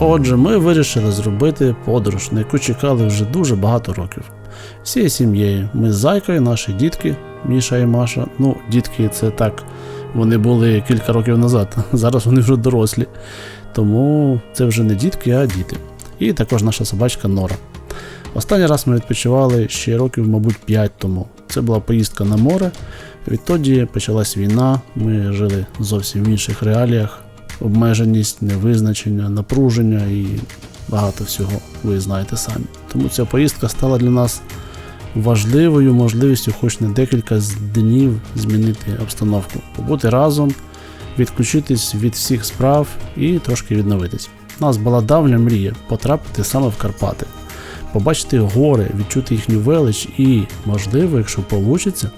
Отже, ми вирішили зробити подорож, на яку чекали вже дуже багато років. Всією сім'єю. Ми з зайкою, наші дітки, Міша і Маша. Ну, дітки, це так. Вони були кілька років назад. Зараз вони вже дорослі. Тому це вже не дітки, а діти. І також наша собачка Нора. Останній раз ми відпочивали ще років, мабуть, 5 тому. Це була поїздка на море. Відтоді почалась війна, ми жили зовсім в інших реаліях. Обмеженість, невизначення, напруження і багато всього, ви знаєте самі. Тому ця поїздка стала для нас важливою можливістю, хоч на декілька днів змінити обстановку, побути разом, відключитись від всіх справ і трошки відновитись. У нас була давня мрія потрапити саме в Карпати, побачити гори, відчути їхню велич і, можливо, якщо вийде,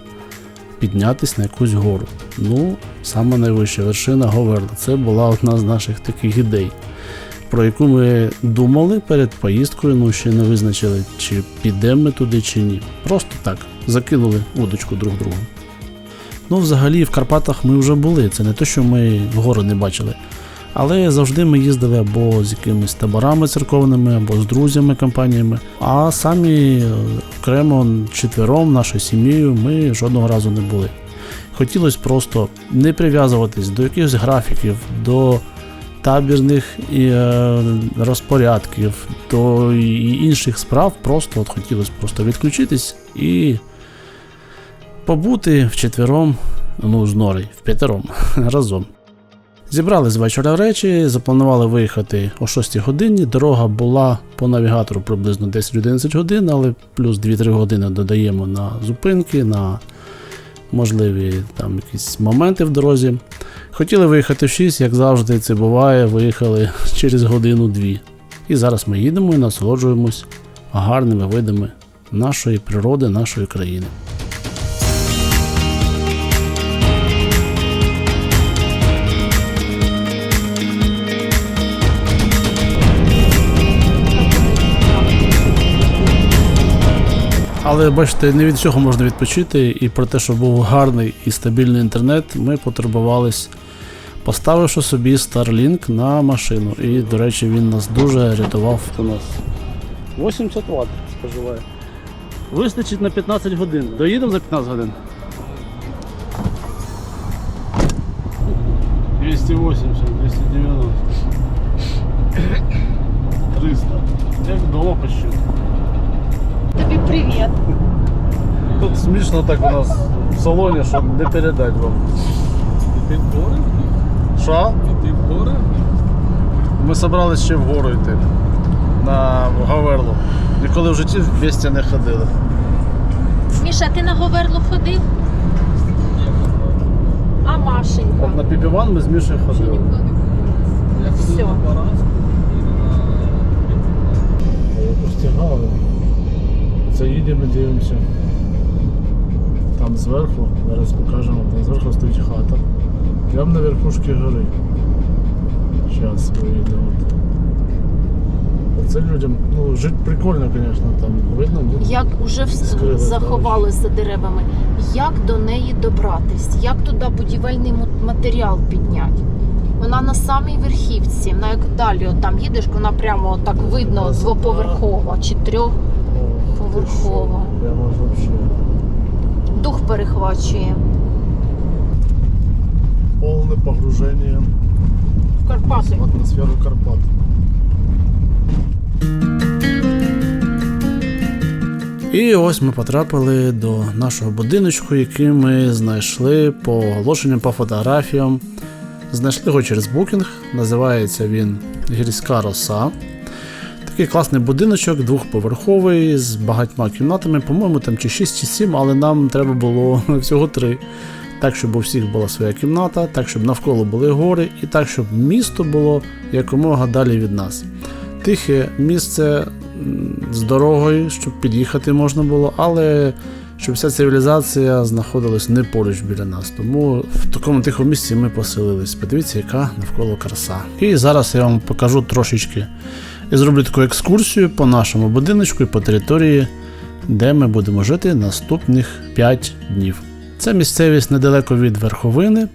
піднятись на якусь гору. Ну, саме найвища вершина Говерна. Це була одна з наших таких ідей, про яку ми думали перед поїздкою, ну ще не визначили, чи підемо ми туди, чи ні. Просто так, закинули удочку друг другу. Ну, взагалі, в Карпатах ми вже були. Це не те, що ми гори не бачили. Але завжди ми їздили або з якимись таборами церковними, або з друзями, компаніями. А самі окремо четвером, нашою сім'єю, ми жодного разу не були. Хотілося просто не прив'язуватись до якихось графіків, до табірних е, розпорядків, до інших справ. Просто от хотілося просто відключитись і побути вчетвером, ну, з нори, в п'ятером разом. Зібрали з вечора речі, запланували виїхати о 6 годині. Дорога була по навігатору приблизно 10-11 годин, але плюс 2-3 години додаємо на зупинки, на можливі там якісь моменти в дорозі. Хотіли виїхати в 6, як завжди це буває, виїхали через годину-дві. І зараз ми їдемо і насолоджуємось гарними видами нашої природи, нашої країни. Але бачите, не від цього можна відпочити, і про те, що був гарний і стабільний інтернет, ми потребувались, поставивши собі Starlink на машину. І, до речі, він нас дуже рятував. У нас 80 Вт споживає. Вистачить на 15 годин. Доїдемо за 15 годин. 280, 290. 300. Як вдома почти. Тобі привіт. Тут смішно так у нас в салоні, що не передать вам. І Ти в гори? Що? Ти в гори? Ми собрались ще вгору йти. На Гаверлу. Ніколи в житті в місті не ходили. Міша, ти на Говерлу ходив? А Машенька? От на Піпіван ми з Мішею ходили. Я на Парас Постігали. Це їдемо, дивимося. Там зверху, зараз покажемо, там зверху стоїть хата. Прямо на верхушці гори. Зараз виїдемо. Це людям, ну, жити прикольно, звісно, там видно. ну, Як уже Скрили, заховалось за деревами. Як до неї добратись? Як туди будівельний матеріал підняти? Вона на самій верхівці, вона як далі от там їдеш, вона прямо так видно двоповерхова чи трьох. О, Поверхово. ти що, Прямо ж вообще. Дух перехвачує. Повне погруження В Карпати. в атмосферу Карпат. І ось ми потрапили до нашого будиночку, який ми знайшли по оголошенням по фотографіям. Знайшли його через букінг. Називається він Гірська роса. Такий класний будиночок, двохповерховий, з багатьма кімнатами. По-моєму, там чи 6 чи 7, але нам треба було всього 3. Так, щоб у всіх була своя кімната, так, щоб навколо були гори, і так, щоб місто було якомога далі від нас. Тихе місце з дорогою, щоб під'їхати можна було, але щоб вся цивілізація знаходилась не поруч біля нас. Тому в такому тихому місці ми поселились. Подивіться, яка навколо краса. І зараз я вам покажу трошечки. Я зроблю таку екскурсію по нашому будиночку і по території, де ми будемо жити наступних 5 днів. Це місцевість недалеко від верховини.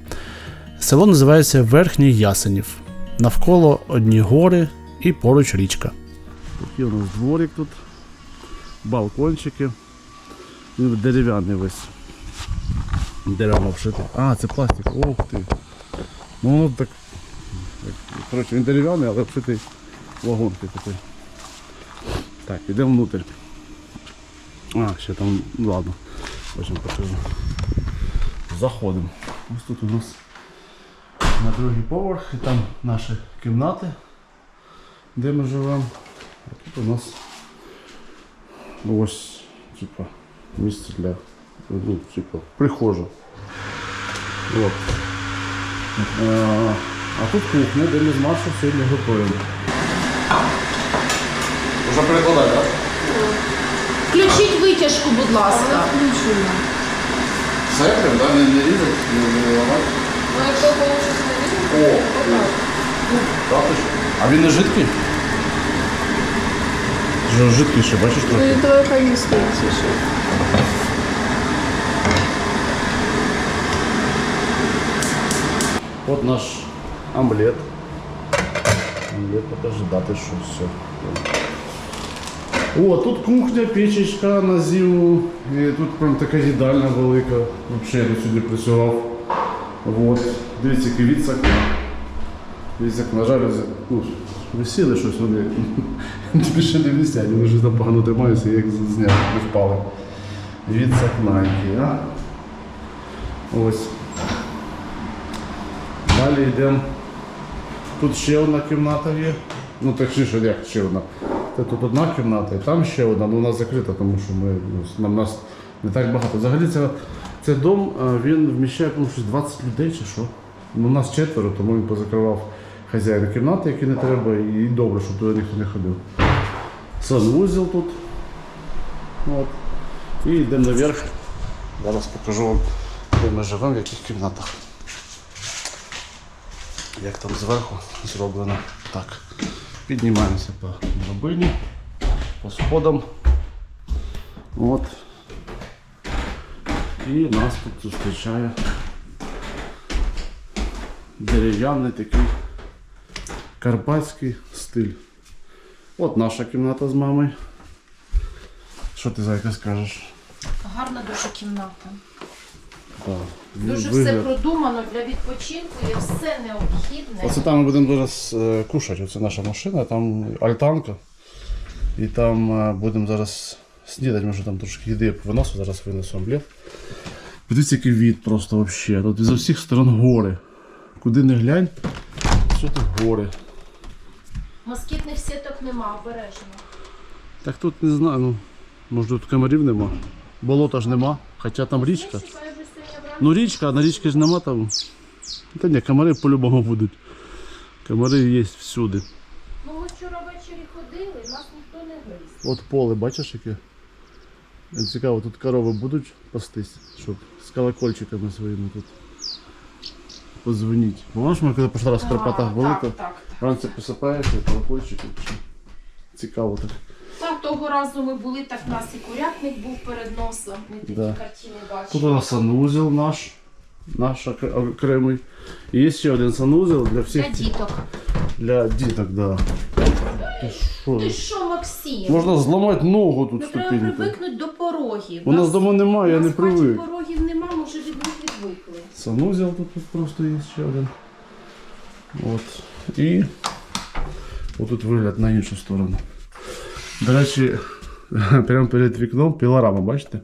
Село називається Верхній Ясенів. Навколо одні гори, і поруч річка. Такий у нас дворик тут, балкончики. Він дерев'яний весь. Дерева вшити. А, це пластик. Ох ти. Ну так, Коротше, він дерев'яний, але вшитий вагонки такий. Так, йдемо внутрь. А, ще там, ну, ладно, потім покажу. Заходимо. Ось тут у нас на другий поверх, і там наші кімнати, де ми живемо. А тут у нас ось, типа, місце для, ну, типа, прихожа. От. А, а тут кухня, де ми з Машою сьогодні готуємо. Можна перекладати, так? Включіть витяжку, будь ласка. Це прям, да? не, не різати, не, не ламати. Ну, якщо получиш не О, Капиш. А він не жидкий? Ж- Жидкіше, бачиш трохи? Только не стоит еще. От наш омлет. Омлет покажи, да, ти що, все. О, тут кухня, печечка на зиму. І тут прям така їдальня велика. Взагалі я сюди працював. Вот. Дивіться, який від як на жаль, ну, висіли щось вони. Більше не висять, вони вже там погано тримаються, як зняти, не впали. Від який, а? Ось. Далі йдемо. Тут ще одна кімната є. Ну так що як ще одна. Це тут одна кімната, і там ще одна, ну вона закрита, тому що ми, ну, нам нас не так багато. Взагалі це, це дом, він вміщає по-моєму, щось 20 людей чи що. Ну, нас четверо, тому він позакривав хазяїна кімнати, які не треба, і добре, щоб туди ніхто не ходив. Санвузел тут. От. І йдемо наверх. Зараз покажу вам, де ми живемо, в яких кімнатах як там зверху зроблено. Так. Піднімаємося по драбині, по сходам. От. І нас тут зустрічає дерев'яний такий карпатський стиль. От наша кімната з мамою. Що ти зайка скажеш? Гарна дуже кімната. Дуже Вигляд. все продумано для відпочинку, є все необхідне. Оце там ми будемо зараз е, кушати. Оце наша машина, там альтанка. І там е, будемо зараз снідати, може там трошки їди виносу, зараз винесу омлет. Подивіться, який від просто взагалі. Тут з усіх сторон гори. Куди не глянь, що тут гори. Москітних сіток нема, обережно. Так тут не знаю, ну, може тут комарів нема. Болота ж нема, хоча там річка. Ну річка, а на річці ж нема там. Та ні, комари по-любому будуть. Комари є всюди. Ну ми вчора ввечері ходили, нас ніхто не гриз. От поле, бачиш яке? Цікаво, тут корови будуть пастись, щоб з колокольчиками своїми тут позвоніть. Помниш, ми коли перший раз в Карпатах були, то так, так. вранці просипаєшся, колокольчики. Цікаво так. Того разу ми були, так у нас і курятник був перед носом. Ми такі Да. картини Тут бачили. у нас санузел наш, наш окре- окремий. І є ще один санузел для всіх Для діток. для діток, да. Ти що? Ти що, Максим? Можна зламати ногу тут Ну треба ступіньку. привикнути до порогів. У нас вдома немає, я не в хаті привик. порогів нема, може від них відвикли. Санузел тут, тут просто є ще один. От. І отут вигляд на іншу сторону. До речі, прямо перед вікном пілорама, бачите?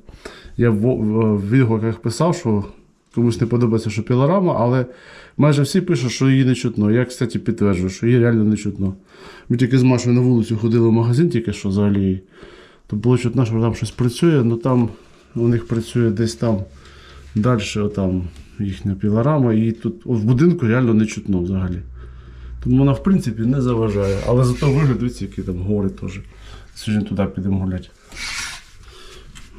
Я в, відгуках писав, що комусь не подобається, що пілорама, але майже всі пишуть, що її не чутно. Я, кстати, підтверджую, що її реально не чутно. Ми тільки з Машою на вулицю ходили в магазин, тільки що за алією. То було чутно, що там щось працює, але там у них працює десь там Далі там їхня пілорама, і тут в будинку реально не чутно взагалі. Тому вона, в принципі, не заважає. Але зато вигляд, які там гори теж. Сьогодні туди підемо гуляти.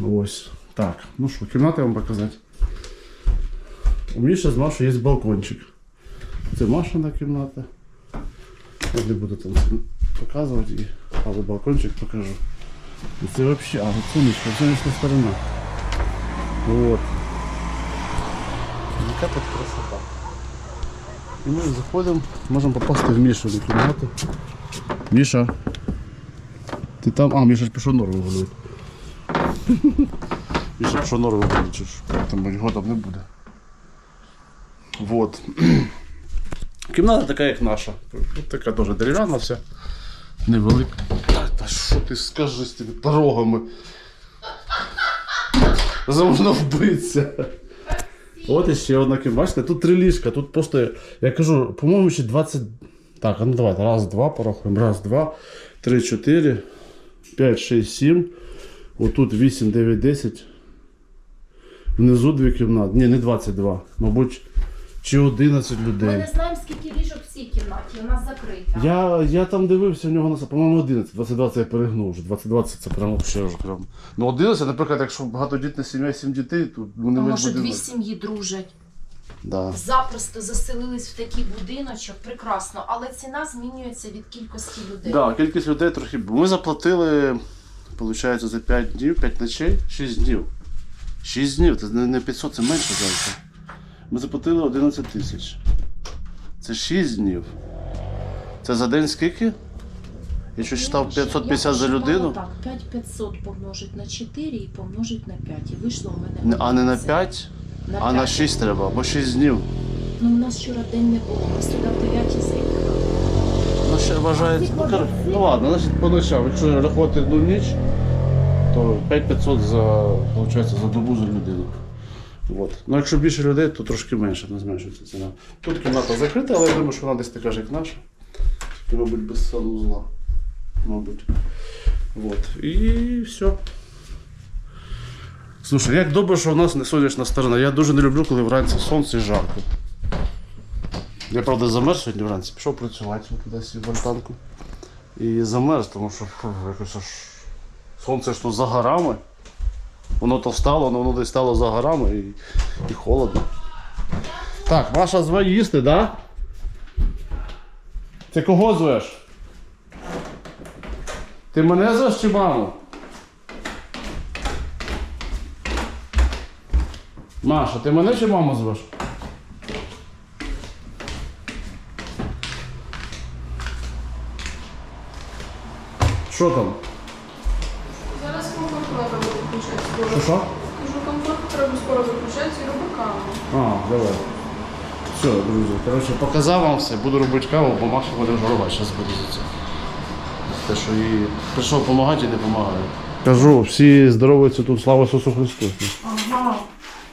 Ось. Так, ну що, кімнати вам показати. У Міші з Машою є балкончик. Це Машина кімната. Я не буду там показувати, але балкончик покажу. І це взагалі, а сонечко, сонячна сторона. Вот. Яка тут красота. І ми заходимо, можемо попасти в Мішину кімнату. Міша. Ти там. А, Міша ж пішов вигулює. Міша пішов нору вигулює, чи ж. Там його там не буде. Вот. Кімната така, як наша. От така теж дерев'яна вся. Невелика. Та, та що ти скажи з тими дорогами? За можна вбитися. От іще одна кімната. Бачите, тут три ліжка, тут просто, я кажу, по-моєму, ще 20. Так, а ну давайте. Раз, два, порахуємо. Раз, два, три, чотири, п'ять, шість, сім. Отут 8, 9, 10. Внизу дві кімнати. Ні, не 22. Мабуть, чи 11 Ми не знаємо, скільки ліжок в цій кімнаті, у нас закрита. Я, я там дивився, у нього на по-моєму 11, 22 це я перегнув вже. 22 це прямо ще вже прям. Ну 11, наприклад, якщо багатодітна сім'я, 7 дітей, то вони Тому не що дві сім'ї дружать. Да. Запросто заселились в такий будиночок, прекрасно, але ціна змінюється від кількості людей. Да, кількість людей трохи. Ми заплатили, виходить, за 5 днів, 5 ночей, 6 днів. 6 днів, це не не 500, це менше здається. Ми заплатили 11 тисяч. Це 6 днів. Це за день скільки? Я що читав 550 за людину, Так, 5500 помножить на 4 і помножить на 5. І вийшло в мене. а не на 5, На а на 5. 6 треба, бо 6 днів. Ну, у нас вчора день не було, ми сюди в 9 заїхали. Ну, ще вважається. Ну, кор- ну ладно, значить по ночам. Якщо рахувати одну ніч, то 5500 за, виходить, за добу за людину. От. Ну, якщо більше людей, то трошки менше, не зменшується ціна. Тут кімната закрита, але я думаю, що вона десь така ж, як наша. Тільки, мабуть, без санузла. Мабуть. От. І все. Слушай, як добре, що в нас не сонячна сторона. Я дуже не люблю, коли вранці сонце і жарко. Я правда замерз сьогодні вранці, пішов працювати туди в альтанку. І замерз, тому що фу, якось аж сонце ж тут за горами. Воно то встало, але воно десь стало за горами і, і холодно. Так, Маша зве їсти, так? Да? Ти кого звеш? Ти мене звеш чи маму? Маша, ти мене чи маму звеш? Що там? Зараз комфорт треба виключати скоро. Що що? Кажу, комфорт треба скоро виключати і роби каву. А, давай. Все, друзі. Коротше, показав вам все, буду робити каву, бо Маша буде жарувати, зараз буде за це. Те, що їй прийшов допомагати і не допомагає. Кажу, всі здоровуються тут, слава Ісусу Христу. Ага.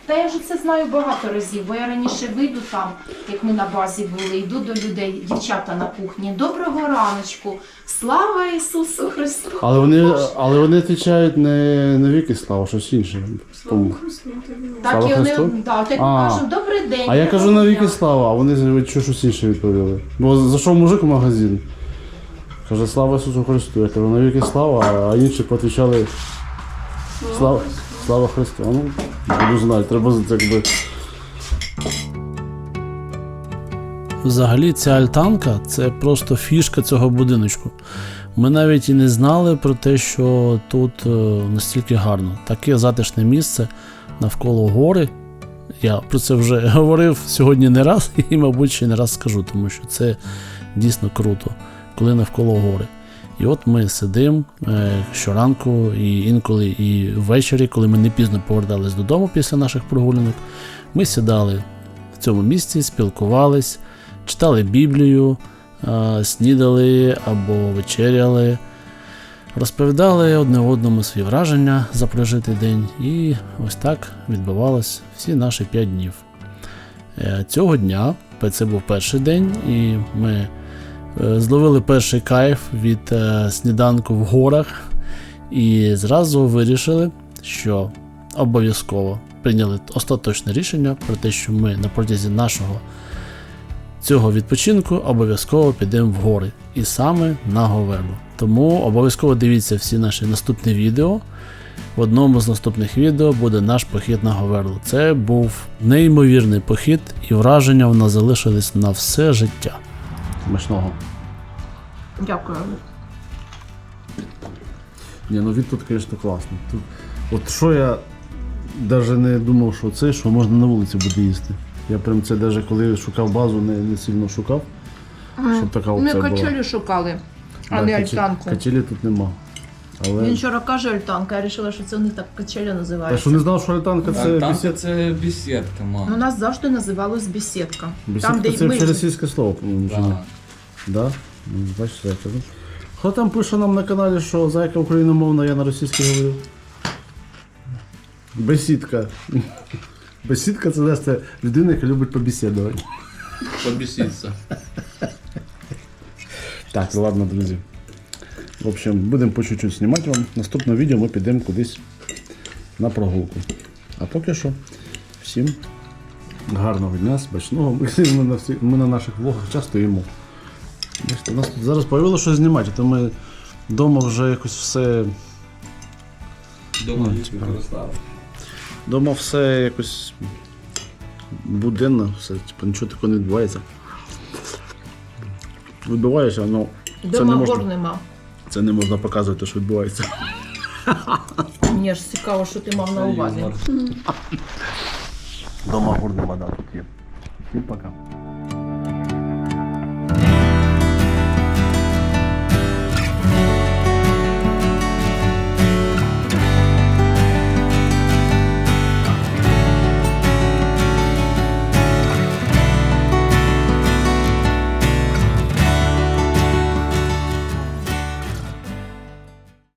Та я вже це знаю багато разів, бо я раніше вийду там, як ми на базі були, йду до людей, дівчата на кухні. Доброго раночку! Слава Ісусу Христу! Але вони, але вони відповідають не на віки слава, щось інше. Тому. Так Слава і вони Христу? да, так А. кажуть, добрий день. А я кажу на доброго віки дня». слава, а вони що щось інше відповіли. Бо зайшов мужик в магазин. Каже, слава Ісусу Христу. Я кажу, на віки слава, а інші поотвічали слава, слава Христу. А ну, буду знати, треба якби. Взагалі ця альтанка це просто фішка цього будиночку. Ми навіть і не знали про те, що тут е, настільки гарно. Таке затишне місце навколо гори. Я про це вже говорив сьогодні не раз і, мабуть, ще не раз скажу, тому що це дійсно круто, коли навколо гори. І от ми сидимо е, щоранку, і інколи і ввечері, коли ми не пізно повертались додому після наших прогулянок, ми сідали в цьому місці, спілкувались, читали Біблію, е, снідали або вечеряли, розповідали одне одному свої враження за прожитий день, і ось так відбувалось всі наші 5 днів. Е, Цього дня це був перший день, і ми зловили перший кайф від е, сніданку в горах і зразу вирішили, що обов'язково прийняли остаточне рішення про те, що ми на протязі нашого цього відпочинку обов'язково підемо в гори і саме на Говерлу. Тому обов'язково дивіться всі наші наступні відео. В одному з наступних відео буде наш похід на Говерлу. Це був неймовірний похід, і враження в нас залишились на все життя. Смачного. Дякую. Ні, ну від тут, звісно, класний. Тут, от що я навіть не думав, що це, що можна на вулиці буде їсти. Я прям це навіть коли шукав базу, не, не сильно шукав, щоб така Ми опція була. качелю шукали. А не каче- альтанку. Качелі тут нема. Але... Він вчора каже альтанка, я вирішила, що це вони так качеля Я називають. що не знав, що альтанка це там бесід... це бесідка, Ну, мама. у нас завжди називалось бесідка. Бесідка Там, де це ми російське слово, по-моєму. чи ні? Да. Да? Ну, Бачиш, зайка. ну. Хто там пише нам на каналі, що зайка україномовна, я на російській говорю? Бесідка. Бесідка це це людина, яка любить побесідувати. Побісіться. Так, ладно, друзі. В общем, будемо по чуть-чуть знімати вам. Наступне відео ми підемо кудись на прогулку. А поки що, всім гарного дня, смачного. Ми на наших влогах часто їмо. Бачите, у нас тут зараз появилося що знімати, то ми вдома вже якось все. Дома Ну, цікаво. використали. Вдома все якось буденно, все, типу, нічого такого не відбувається. Відбувається, але це не Дома можна. гор нема. Це не можна показувати, що відбувається. Мені ж цікаво, що ти мав на увазі. Дома горна вода тут є. Всім пока.